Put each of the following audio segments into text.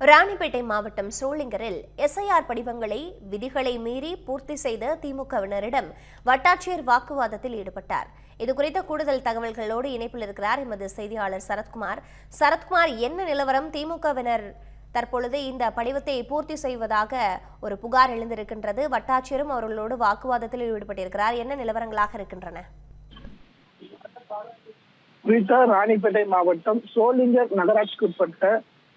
ராணிப்பேட்டை மாவட்டம் சோளிங்கரில் எஸ்ஐஆர் படிவங்களை விதிகளை மீறி பூர்த்தி செய்த திமுகவினரிடம் வட்டாட்சியர் வாக்குவாதத்தில் ஈடுபட்டார். இதுகுறித்த கூடுதல் தகவல்களோடு இணைப்பில் இருக்கிறார் எமது செய்தியாளர் சரத்குமார். சரத்குமார் என்ன நிலவரம்? திமுகவினர் தற்பொழுது இந்த படிவத்தை பூர்த்தி செய்வதாக ஒரு புகார் எழுந்திருக்கின்றது. வட்டாட்சியரும் அவர்களோடு வாக்குவாதத்தில் ஈடுபட்டிருக்கிறார். என்ன நிலவரங்களாக இருக்கின்றன? குறித்த ராணிப்பேட்டை மாவட்டம் சோளிங்கர் நகராட்சிக்குட்பட்ட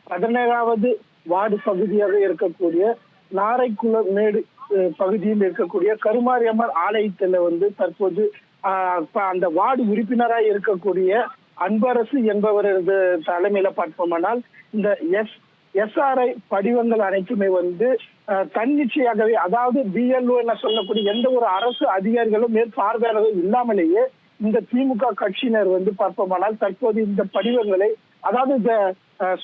பதினேழாவது வார்டு பகுதியாக இருக்கக்கூடிய நாரைக்குளம் மேடு பகுதியில் இருக்கக்கூடிய கருமாரியம்மன் ஆலயத்துல வந்து தற்போது ஆஹ், அந்த வார்டு உறுப்பினராக இருக்கக்கூடிய அன்பரசு என்பவரது தலைமையில பார்ப்போமானால் இந்த எஸ் எஸ்ஆர்ஐ படிவங்கள் அனைத்துமே வந்து தன்னிச்சையாகவே அதாவது பிஎல்ஓ என சொல்லக்கூடிய எந்த ஒரு அரசு அதிகாரிகளும் மேற்பார்வையாளர்கள் இல்லாமலேயே இந்த திமுக கட்சியினர் வந்து பார்ப்போமானால் தற்போது இந்த படிவங்களை அதாவது இந்த அஹ்,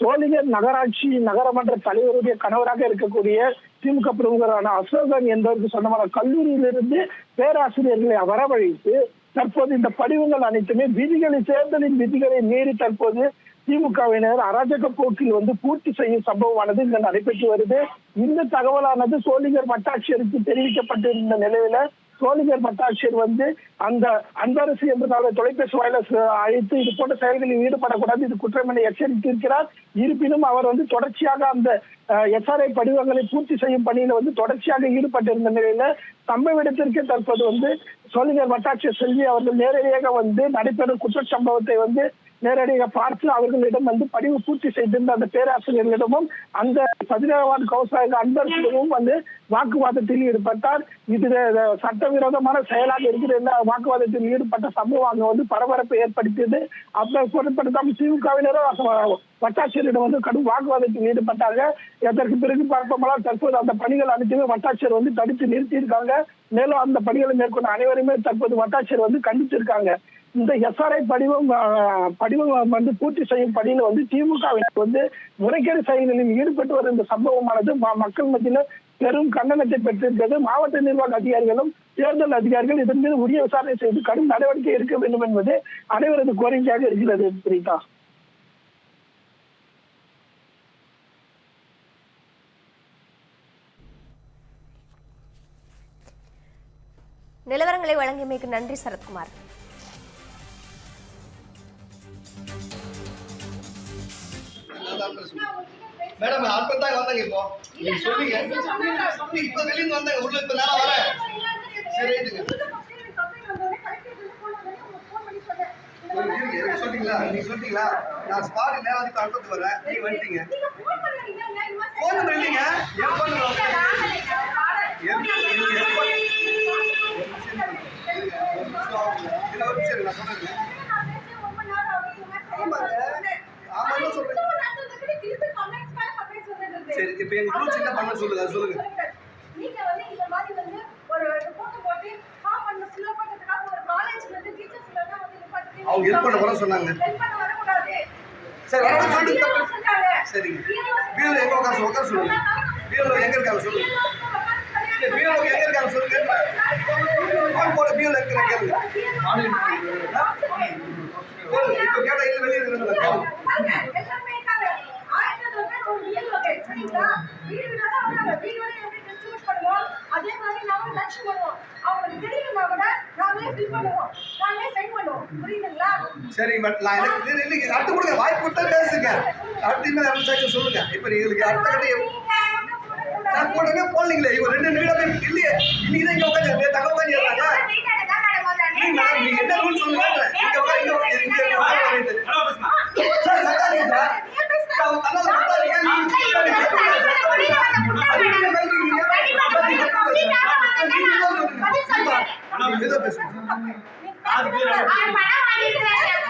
நகராட்சி நகரமன்ற தலைவருடைய கணவராக இருக்கக்கூடிய திமுக பிரமுகரான அசோகன் என்பவருக்கு சொந்தமான கல்லூரியிலிருந்து பேராசிரியர்களை வரவழைத்து தற்போது இந்த படிவங்கள் அனைத்துமே விதிகளை தேர்தலின் விதிகளை மீறி தற்போது திமுகவினர் அராஜக போக்கில் வந்து பூர்த்தி செய்யும் சம்பவமானது இங்க நடைபெற்று வருது. இந்த தகவலானது சோழிகர் வட்டாட்சியருக்கு தெரிவிக்கப்பட்டிருந்த நிலையில சோளிங்கர் பட்டாட்சியர் வந்து அந்த அன்பரசு என்பதால தொலைபேசி வாயில அழைத்து இது போன்ற செயல்களில் ஈடுபடக்கூடாது இது குற்றம் என எச்சரித்திருக்கிறார். இருப்பினும் அவர் வந்து தொடர்ச்சியாக அந்த எஸ்ஆர்ஐ படிவங்களை பூர்த்தி செய்யும் பணியில வந்து தொடர்ச்சியாக ஈடுபட்டிருந்த நிலையில சம்பவ இடத்திற்கு தற்போது வந்து சோளிங்கர் வட்டாட்சியர் செல்வி அவர்கள் நேரடியாக வந்து நடைபெறும் குற்ற சம்பவத்தை வந்து நேரடியாக பார்த்து அவர்களிடம் வந்து பதிவு பூர்த்தி செய்திருந்த அந்த பேராசிரியர்களிடமும் அந்த பதினேழாவது கௌசாக அன்பர்களிடமும் வந்து வாக்குவாதத்தில் ஈடுபட்டார். இது சட்டவிரோதமான செயலாக இருக்கிற வாக்குவாதத்தில் ஈடுபட்ட சம்பவம் அங்க வந்து பரபரப்பை ஏற்படுத்தியது. அப்ப பொருட்படுத்தாமல் திமுகவினரும் வட்டாட்சியரிடம் வந்து கடும் வாக்குவாதத்தில் ஈடுபட்டாங்க இதற்கு பிறகு பார்ப்போம்னால் தற்போது அந்த பணிகள் அனைத்துமே வட்டாட்சியர் வந்து தடுத்து நிறுத்தியிருக்காங்க. மேலும் அந்த பணிகளை மேற்கொண்ட அனைவருமே தற்போது வட்டாட்சியர் வந்து கண்டித்திருக்காங்க. இந்த எஸ்ஆர்ஐ படிவம் படிவம் வந்து பூர்த்தி செய்யும் பணியில வந்து திமுக வந்து முறைகேடு செயல்களில் ஈடுபட்டு வரும் இந்த சம்பவமானது ம- மக்கள் மத்தியில் பெரும் கண்டனத்தை பெற்றிருக்கிறது. மாவட்ட நிர்வாக அதிகாரிகளும் தேர்தல் அதிகாரிகள் இதன் மீது உரிய விசாரணை செய்து கடும் நடவடிக்கை எடுக்க வேண்டும் என்பது அனைவரது கோரிக்கையாக இருக்கிறது பிரீதா. நிலவரங்களை வழங்கியமைக்கு நன்றி சரத்குமார். மேடம் அப்ப வந்தாங்க இப்போ. நீங்க சொன்னீங்க இப்ப வெளியில வந்தாங்க. உள்ள இப்ப நேரம் வரேன். சரி ரைட்டுங்க நீங்க சொன்னீங்களா நான் ஸ்பாட் நேரம் வந்து அடுத்தது வரேன் நீங்க வந்துட்டீங்க. போன் நம்பர் இல்லைங்க. சரி இப்போ எங்க ரூல்ஸ் என்ன பண்ண சொல்லுங்க சொல்லுங்க நீங்க வந்து இந்த மாதிரி வந்து ஒரு போட்டோ போட்டு ஃபார்ம் பண்ண ஃபில் பண்றதுக்காக ஒரு காலேஜ்ல இருந்து டீச்சர்ஸ்ல எல்லாம் வந்து நிப்பாட்டி அவங்க help பண்ண வர சொன்னாங்க. ஹெல்ப் பண்ண வரக்கூடாது சரி வர சொல்லிட்டு தப்பு. சரிங்க பிஎல்ஓ எங்க உட்கார உட்கார சொல்லுங்க பிஎல்ஓ எங்க இருக்காங்க சொல்லுங்க பிஎல்ஓ எங்க இருக்காங்க சொல்லுங்க ஃபோன் போட இருக்கிற கேளுங்க போடுங்க. இப்போ கேட்டா இல்ல வெளியே வாங்க, எல்லாமே இருக்காங்க. வீடு எப்படி பண்ணுவோம், அதே மாதிரி நாங்களும் பண்ணுவோம். அவங்களுக்கு கூட நாங்களே பண்ணுவோம். நாங்களே பண்ணுவோம். புரியுதுங்களா? சரி பட் நான் எனக்கு இது இல்லைங்க அடுத்து கொடுங்க வாய்ப்பு கொடுத்தா பேசுங்க அடுத்து இன்னும் யாரும் சேர்க்க சொல்லுங்க இப்போ எங்களுக்கு அடுத்த கட்ட நீங்க நான் போடலீங்களே இவங்க ரெண்டு நிமிடம் இல்லையே இன்னைக்கு தான் இங்க உட்காந்து தகவல் உட்காந்து இருக்காங்க இல்லைங்க மேடம் நீங்க என்ன ரூல் சொல்லுங்க இங்க உட்காந்து இங்க உட்காந்து இங்க உட்காந்து சார் சக்காதீங்க சார் அவங்க தன்னால கொடுத்தாதீங்க நீங்க பேசுங்க பணம் வாங்கிட்டு